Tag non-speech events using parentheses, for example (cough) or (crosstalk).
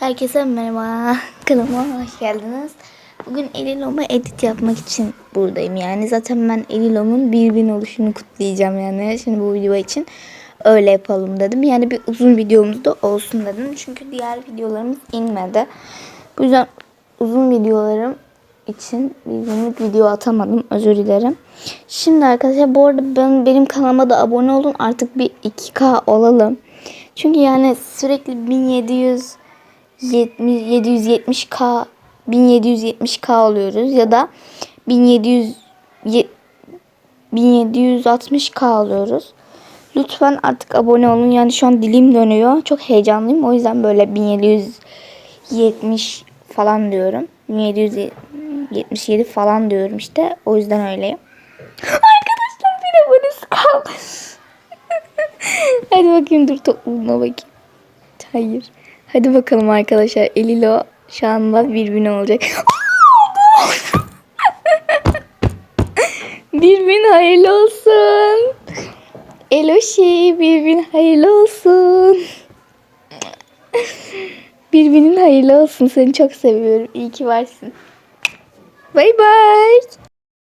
Herkese merhaba. (laughs) Kanalıma hoş geldiniz. Bugün Elilom'a edit yapmak için buradayım. Yani zaten ben Elilom'un bir bin oluşunu kutlayacağım yani. Şimdi bu video için öyle yapalım dedim. Yani bir uzun videomuz da olsun dedim. Çünkü diğer videolarımız inmedi. Bu yüzden uzun videolarım için bir günlük video atamadım. Özür dilerim. Şimdi arkadaşlar bu arada ben, benim kanalıma da abone olun. Artık bir 2K olalım. Çünkü yani sürekli 1700 70 770k 1770k oluyoruz ya da 1700 ye- 1760k alıyoruz. Lütfen artık abone olun. Yani şu an dilim dönüyor. Çok heyecanlıyım. O yüzden böyle 1770 falan diyorum. 1777 falan diyorum işte. O yüzden öyleyim. Arkadaşlar bir abonesi kaldı. (laughs) Hadi bakayım dur topluluğuna bakayım. Hayır. Hadi bakalım arkadaşlar. Elilo şu anda bir bin olacak. (laughs) bir bin hayırlı olsun. Eloşi bir bin hayırlı olsun. bir hayırlı olsun. Seni çok seviyorum. İyi ki varsın. Bay bay.